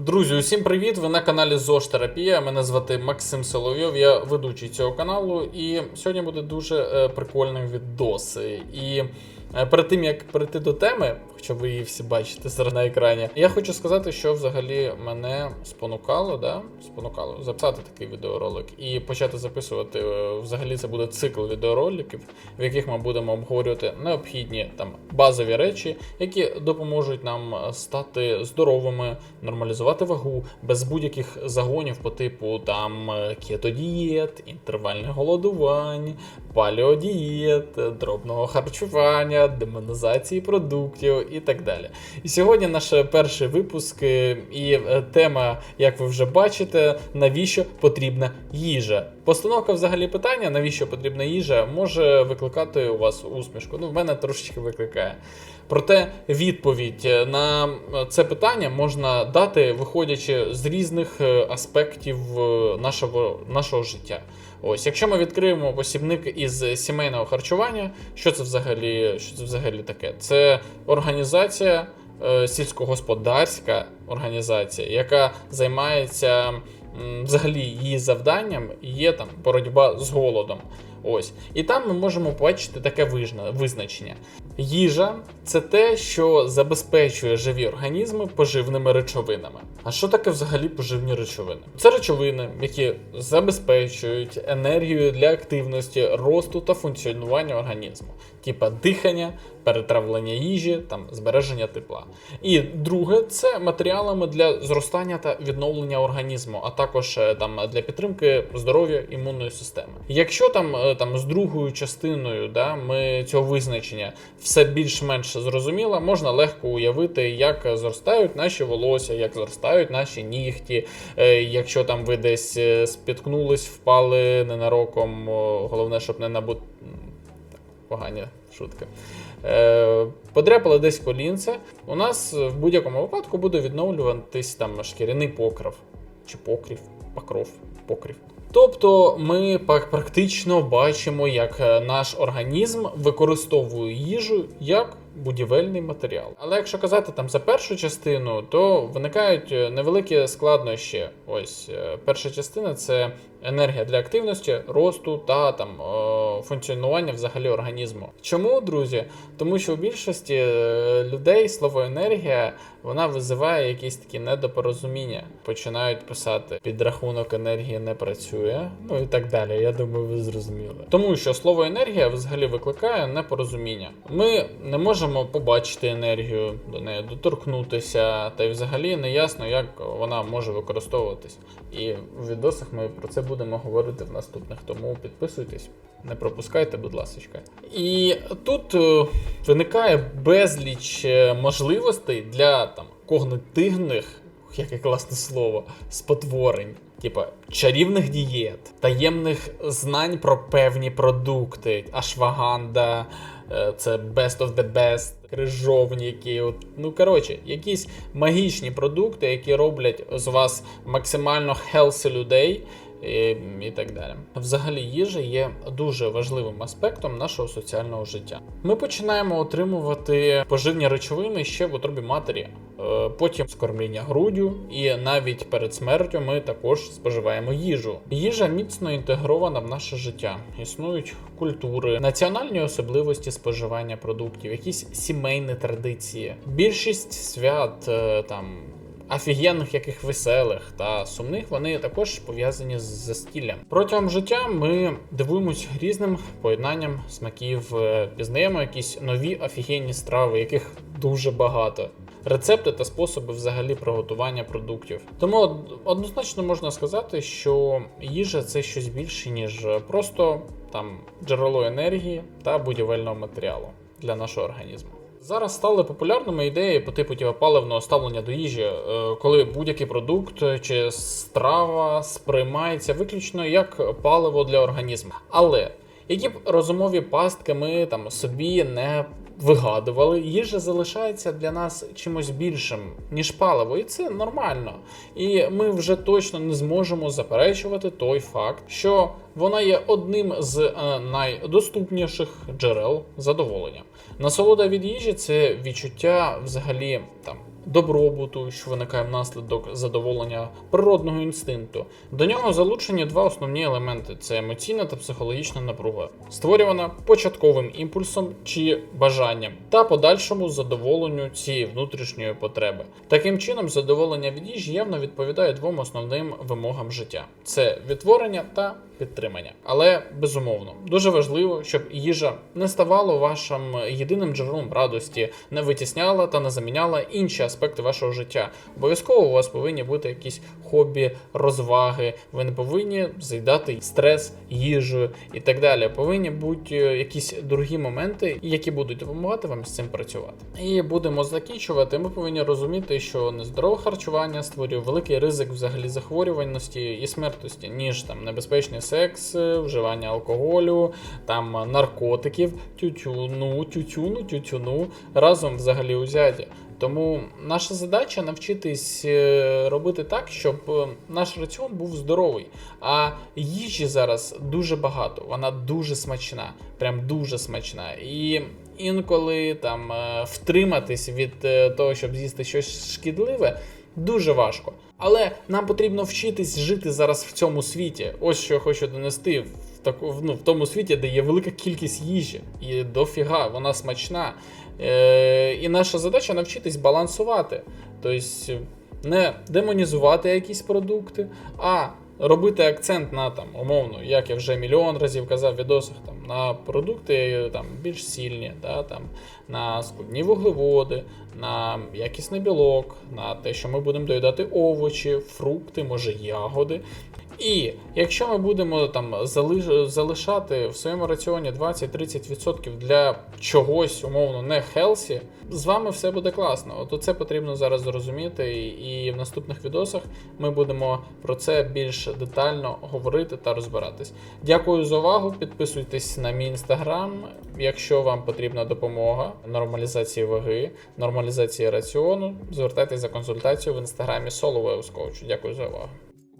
Друзі, усім привіт! Ви на каналі ЗОЖ Терапія. Мене звати Максим Соловйов, я ведучий цього каналу. І сьогодні буде дуже е, прикольний відос. І перед тим як перейти до теми, хоча ви її всі бачите зараз на екрані, я хочу сказати, що взагалі мене спонукало, да? спонукало записати такий відеоролик і почати записувати. е, Взагалі це буде цикл відеороликів, в яких ми будемо обговорювати необхідні там базові речі, які допоможуть нам е, стати здоровими, нормалізувати вагу без будь-яких загонів по типу там е, кетодієт, інтервальних голодувань, палеодієт, е, дробного харчування, демонізації продуктів і так далі. І сьогодні наш перший випуск, і е, тема, як ви вже бачите, навіщо потрібна їжа. Постановка взагалі питання, навіщо потрібна їжа, може викликати у вас усмішку. Ну, в мене трошечки викликає. Проте відповідь на це питання можна дати, виходячи з різних е, аспектів е, нашого, нашого життя. Ось, якщо ми відкриємо посібник із сімейного харчування, що це взагалі, що це взагалі таке? Це організація, е, сільськогосподарська організація, яка займається взагалі її завданням є там боротьба з голодом. Ось. І там ми можемо побачити таке визначення. Їжа це те, що забезпечує живі організми поживними речовинами. А що таке взагалі поживні речовини? Це речовини, які забезпечують енергію для активності, росту та функціонування організму, типа дихання, перетравлення їжі, там збереження тепла. І друге, це матеріалами для зростання та відновлення організму, а також е, там для підтримки здоров'я імунної системи. Якщо там, е, там з другою частиною да, ми цього визначення все більш-менш зрозуміло, можна легко уявити, як зростають наші волосся, як зростають наші нігті. Е, Якщо там ви десь е, спіткнулись, впали ненароком, головне, щоб не набути. Погані шутки. Е, подряпали десь колінце. У нас в будь-якому випадку буде відновлюватись там шкіряний покрив. Чи покрів, покров, покрів. Тобто ми практично бачимо, як е, наш організм використовує їжу як будівельний матеріал. Але якщо казати там за першу частину, то виникають е, невеликі складнощі. Ось е, перша частина це енергія для активності, росту та там е, функціонування взагалі організму. Чому, друзі? Тому що у більшості е, людей слово енергія вона визиває якісь такі недопорозуміння. Починають писати підрахунок енергії не працює, ну і так далі. Я думаю, ви зрозуміли. Тому що слово енергія взагалі викликає непорозуміння. Ми не можемо побачити енергію, до неї доторкнутися, та й взагалі не ясно, як вона може використовуватись. І в відосах ми про це будемо говорити в наступних. Тому підписуйтесь, не пропускайте, будь ласка. І тут е, виникає безліч е, можливостей для там когнитивних, яке класне слово, спотворень. Типа чарівних дієт, таємних знань про певні продукти, ашваганда, е, це best of the best, крижовники. От, ну коротше, якісь магічні продукти, які роблять з вас максимально healthy людей. І, і так далі. Взагалі, їжа є дуже важливим аспектом нашого соціального життя. Ми починаємо отримувати поживні речовини ще в утробі матері, е, потім скормління груддю, і навіть перед смертю ми також споживаємо їжу. Їжа міцно інтегрована в наше життя. Існують культури, національні особливості споживання продуктів, якісь сімейні традиції. Більшість свят е, там офігенних, яких веселих та сумних, вони також пов'язані з застіллям. Протягом життя ми дивуємось різним поєднанням смаків, е, пізнаємо якісь нові офігенні страви, яких дуже багато. Рецепти та способи взагалі приготування продуктів. Тому однозначно можна сказати, що їжа це щось більше, ніж просто там джерело енергії та будівельного матеріалу для нашого організму. Зараз стали популярними ідеї по типу типу, паливного ставлення до їжі, е, коли будь-який продукт чи страва сприймається виключно як паливо для організму. Але які б розумові пастки ми там собі не вигадували, їжа залишається для нас чимось більшим, ніж паливо, і це нормально. І ми вже точно не зможемо заперечувати той факт, що вона є одним з е, найдоступніших джерел задоволення. Насолода від їжі це відчуття взагалі там добробуту, що виникає внаслідок задоволення природного інстинкту. До нього залучені два основні елементи: це емоційна та психологічна напруга, створювана початковим імпульсом чи бажанням, та подальшому задоволенню цієї внутрішньої потреби. Таким чином, задоволення від їжі явно відповідає двом основним вимогам життя: це відтворення та підтримання. Але безумовно дуже важливо, щоб їжа не ставала вашим єдиним джерелом радості, не витісняла та не заміняла інші аспекти вашого життя. Обов'язково у вас повинні бути якісь хобі, розваги. Ви не повинні заїдати стрес їжею і так далі. Повинні бути е, якісь другі моменти, які будуть допомагати вам з цим працювати. І будемо закінчувати. Ми повинні розуміти, що нездорове харчування створює великий ризик взагалі захворюваності і смертності, ніж там небезпечний секс, е, вживання алкоголю, там наркотиків, тютюну, тютюну, тютюну разом взагалі узяті. Тому наша задача навчитись е, робити так, щоб е, наш раціон був здоровий. А їжі зараз дуже багато, вона дуже смачна, прям дуже смачна. І інколи там е, втриматись від того, щоб з'їсти щось шкідливе, дуже важко. Але нам потрібно вчитись жити зараз в цьому світі. Ось що я хочу донести в ну, в тому світі, де є велика кількість їжі, і дофіга, вона смачна. Е, і наша задача навчитись балансувати. Тобто не демонізувати якісь продукти, а робити акцент на там, умовно, як я вже мільйон разів казав в відосах, там, на продукти там, більш сильні, да, там, на складні вуглеводи, на якісний білок, на те, що ми будемо доїдати овочі, фрукти, може ягоди. І якщо ми будемо там залиш- залишати в своєму раціоні 20-30% для чогось умовно не хелсі, з вами все буде класно. От це потрібно зараз зрозуміти, і в наступних відосах ми будемо про це більш детально говорити та розбиратись. Дякую за увагу. Підписуйтесь на мій інстаграм, якщо вам потрібна допомога нормалізації ваги, нормалізації раціону. Звертайтеся за консультацією в інстаграмі Solo Wellness Coach. Дякую за увагу.